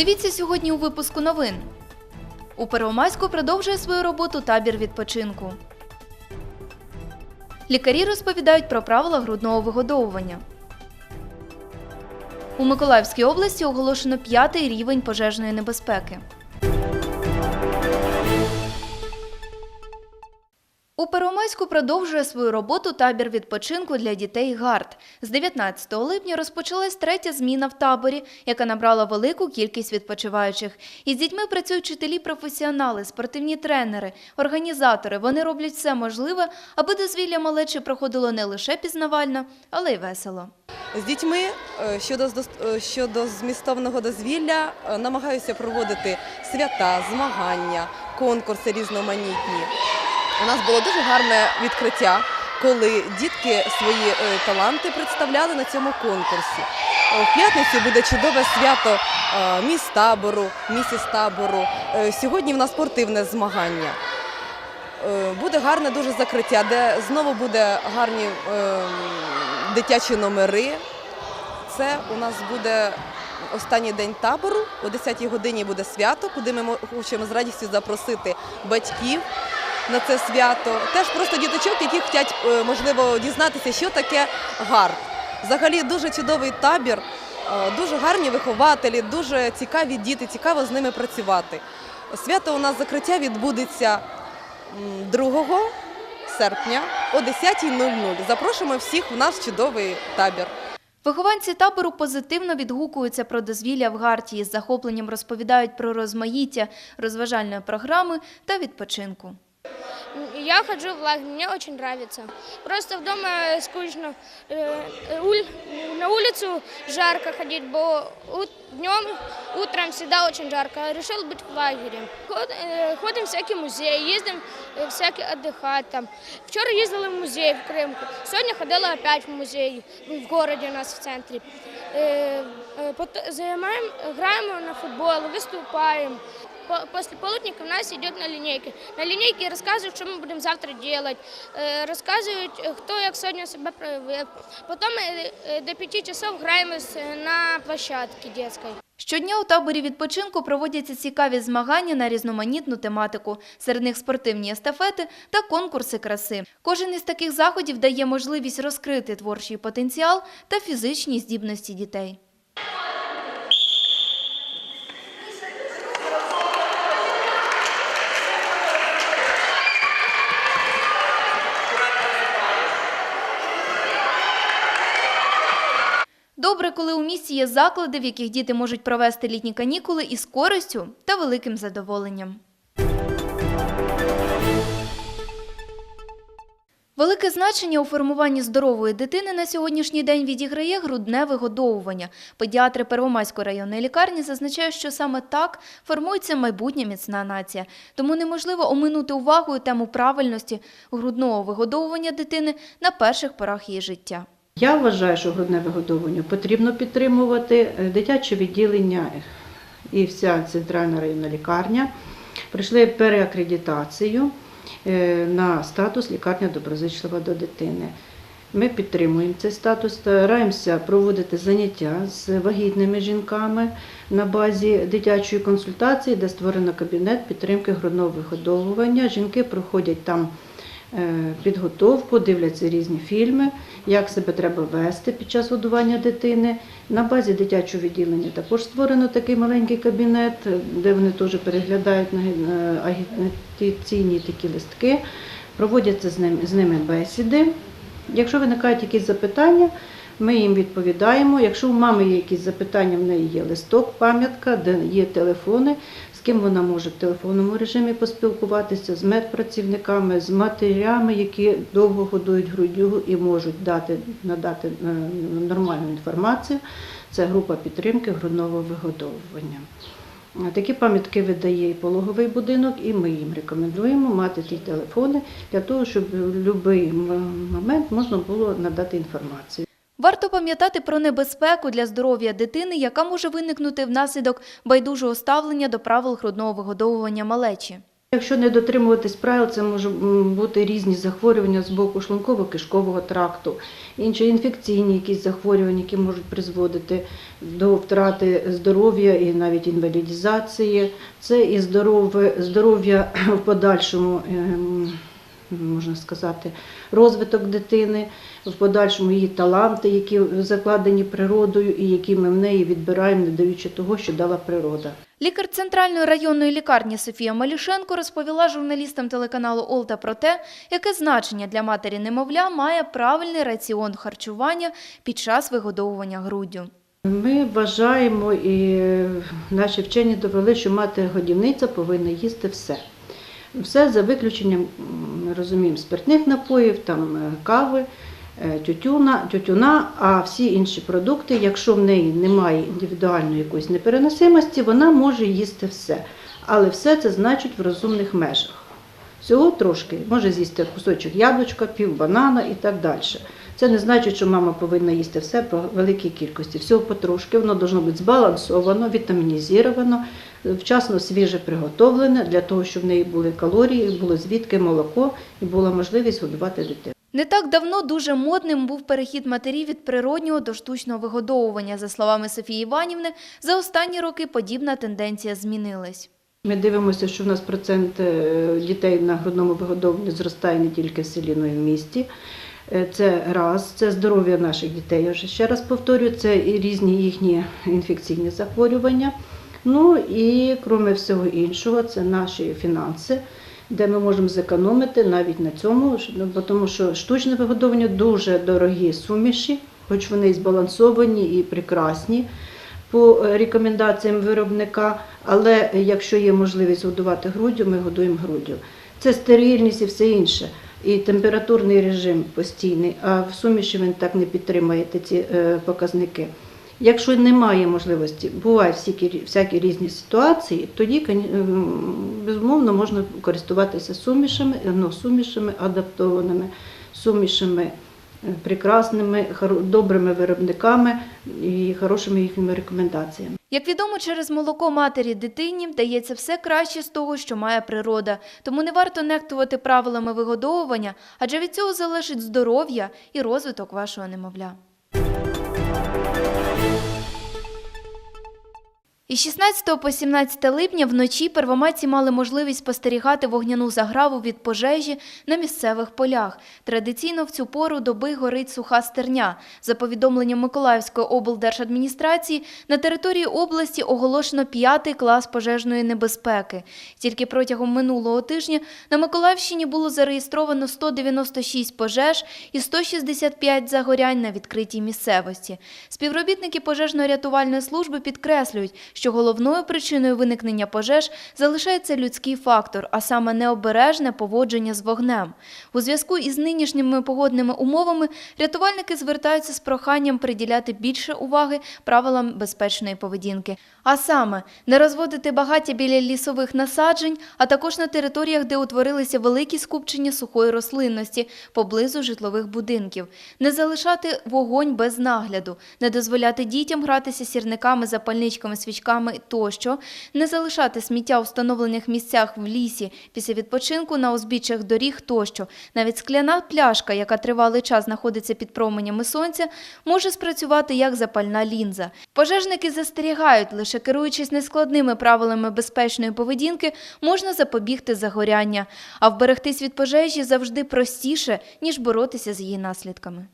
Дивіться сьогодні у випуску новин. У Первомайську продовжує свою роботу табір відпочинку. Лікарі розповідають про правила грудного вигодовування. У Миколаївській області оголошено п'ятий рівень пожежної небезпеки. У Первомайську продовжує свою роботу табір відпочинку для дітей ГАРД. З 19 липня розпочалась третя зміна в таборі, яка набрала велику кількість відпочиваючих. Із дітьми працюють вчителі-професіонали, спортивні тренери, організатори. Вони роблять все можливе, аби дозвілля малечі проходило не лише пізнавально, але й весело. З дітьми е, щодо, е, щодо змістовного дозвілля е, намагаюся проводити свята, змагання, конкурси різноманітні. У нас було дуже гарне відкриття, коли дітки свої е, таланти представляли на цьому конкурсі. Е, В п'ятницю буде чудове свято е, міс табору, місіс табору. Сьогодні в нас спортивне змагання. Буде гарне дуже закриття, де знову буде гарні дитячі номери. Це у нас буде останній день табору. О 10-й годині буде свято, куди ми хочемо з радістю запросити батьків на це свято. Теж просто діточок, які хочуть, е, можливо, дізнатися, що таке гард. Взагалі дуже чудовий табір, е, дуже гарні вихователі, дуже цікаві діти, цікаво з ними працювати. Свято у нас закриття відбудеться 2 серпня о 10.00. Запрошуємо всіх в наш чудовий табір. Вихованці табору позитивно відгукуються про дозвілля в Гарті і з захопленням розповідають про розмаїття розважальної програми та відпочинку. Я хожу в лагерь, мне очень нравится. Просто дома скучно. Э, э, уль- На улицу жарко ходить, бо днем, утром всегда очень жарко. Решил быть в лагере. Ход- э, Ходим в всякие музеи, ездим э, всякие отдыхать там. Вчора їздили в музей в Кримку. Сьогодні ходила опять в музей в городе у нас в центрі. Э, э, пот- Займаем, граємо на футбол, виступаємо. По- После полудника у нас идет на линейке. На линейке рассказывают, что мы будем завтра делать, э, рассказывают, э, кто як сьогодні себе проявив. Потім е, е, до пяти часов граємо з- на площадке детской. Щодня у таборі відпочинку проводяться цікаві змагання на різноманітну тематику. Серед них спортивні естафети та конкурси краси. Кожен із таких заходів дає можливість розкрити творчий потенціал та фізичні здібності дітей. Добре, коли у місті є заклади, в яких діти можуть провести літні канікули із користю та великим задоволенням. Велике значення у формуванні здорової дитини на сьогоднішній день відіграє грудне вигодовування. Педіатри Первомайської районної лікарні зазначають, що саме так формується майбутня міцна нація. Тому неможливо оминути увагою тему правильності грудного вигодовування дитини на перших порах її життя. Я вважаю, що грудне вигодовування потрібно підтримувати. Е, Дитяче відділення і вся центральна районна лікарня пройшли переакредитацію е, на статус лікарня доброзичлива до дитини. Ми підтримуємо цей статус, стараємося проводити заняття з вагітними жінками на базі дитячої консультації, де створено кабінет підтримки грудного вигодовування. Жінки проходять там підготовку, дивляться різні фільми, як себе треба вести під час годування дитини. На базі дитячого відділення також створено такий маленький кабінет, де вони теж переглядають на агітаційні такі листки, проводяться з ними бесіди. Якщо виникають якісь запитання, ми їм відповідаємо. Якщо у мами є якісь запитання, в неї є листок, пам'ятка, де є телефони, з ким вона може в телефонному режимі поспілкуватися, з медпрацівниками, з матерями, які довго годують груддю і можуть дати, надати е, нормальну інформацію. Це група підтримки грудного вигодовування. Такі пам'ятки видає і пологовий будинок, і ми їм рекомендуємо мати ті телефони для того, щоб в будь-який момент можна було надати інформацію. Варто пам'ятати про небезпеку для здоров'я дитини, яка може виникнути внаслідок байдужого ставлення до правил грудного вигодовування малечі. Якщо не дотримуватись правил, це можуть бути різні захворювання з боку шлунково-кишкового тракту, інші інфекційні якісь захворювання, які можуть призводити до втрати здоров'я і навіть інвалідізації. Це і здоров'я в подальшому, ем, можна сказати, розвиток дитини, в подальшому її таланти, які закладені природою і які ми в неї відбираємо, не даючи того, що дала природа. Лікар Центральної районної лікарні Софія Малішенко розповіла журналістам телеканалу Олта про те, яке значення для матері немовля має правильний раціон харчування під час вигодовування груддю. Ми вважаємо і наші вчені довели, що мати-годівниця повинна їсти все. Все за виключенням, ми розуміємо, спиртних напоїв, там, е, кави, е, тютюна, тютюна, а всі інші продукти, якщо в неї немає індивідуальної якоїсь непереносимості, вона може їсти все. Але все це значить в розумних межах. Всього трошки, може з'їсти кусочок яблучка, пів банана і так далі. Це не значить, що мама повинна їсти все по великій кількості. Всього потрошки, воно должно бути збалансовано, вітамінізовано, вчасно свіже приготовлене, для того, щоб в неї були калорії, було звідки молоко і була можливість годувати дитину. Не так давно дуже модним був перехід матерів від природнього до штучного вигодовування. За словами Софії Іванівни, за останні роки подібна тенденція змінилась. Ми дивимося, що в нас процент е, дітей на грудному вигодовуванні зростає не тільки в селі, але й в місті. Е, Це раз, це здоров'я наших дітей. Я вже ще раз повторюю, це і різні їхні інфекційні захворювання. Ну і крім всього іншого, це наші фінанси, де ми можемо зекономити навіть на цьому, ну, тому що штучне вигодовування дуже дорогі суміші, хоч вони і збалансовані і прекрасні по е, рекомендаціям виробника, але якщо є можливість годувати груддю, ми годуємо груддю. Це стерильність і все інше. І температурний режим постійний, а в суміші він так не підтримує ці е, показники. Якщо немає можливості, бувають всякі, всякі різні ситуації, тоді ем, безумовно можна користуватися сумішами, ну, сумішами адаптованими, сумішами прекрасними, добрими виробниками і хорошими їхніми рекомендаціями. Як відомо, через молоко матері дитині дається все краще з того, що має природа. Тому не варто нехтувати правилами вигодовування, адже від цього залежить здоров'я і розвиток вашого немовля. Із 16 по 17 липня вночі первомайці мали можливість спостерігати вогняну заграву від пожежі на місцевих полях. Традиційно в цю пору доби горить суха стерня. За повідомленням Миколаївської облдержадміністрації, на території області оголошено п'ятий клас пожежної небезпеки. Тільки протягом минулого тижня на Миколаївщині було зареєстровано 196 пожеж і 165 загорянь на відкритій місцевості. Співробітники пожежно-рятувальної служби підкреслюють, що головною причиною виникнення пожеж залишається людський фактор, а саме необережне поводження з вогнем. У зв'язку із нинішніми погодними умовами рятувальники звертаються з проханням приділяти більше уваги правилам безпечної поведінки. А саме не розводити багаття біля лісових насаджень, а також на територіях, де утворилися великі скупчення сухої рослинності поблизу житлових будинків, не залишати вогонь без нагляду, не дозволяти дітям гратися сірниками, запальничками, свічками тощо, не залишати сміття у встановлених місцях в лісі після відпочинку на узбіччях доріг тощо. Навіть скляна пляшка, яка тривалий час знаходиться під променями сонця, може спрацювати як запальна лінза. Пожежники застерігають, лише керуючись нескладними правилами безпечної поведінки, можна запобігти загоряння, а вберегтись від пожежі завжди простіше, ніж боротися з її наслідками.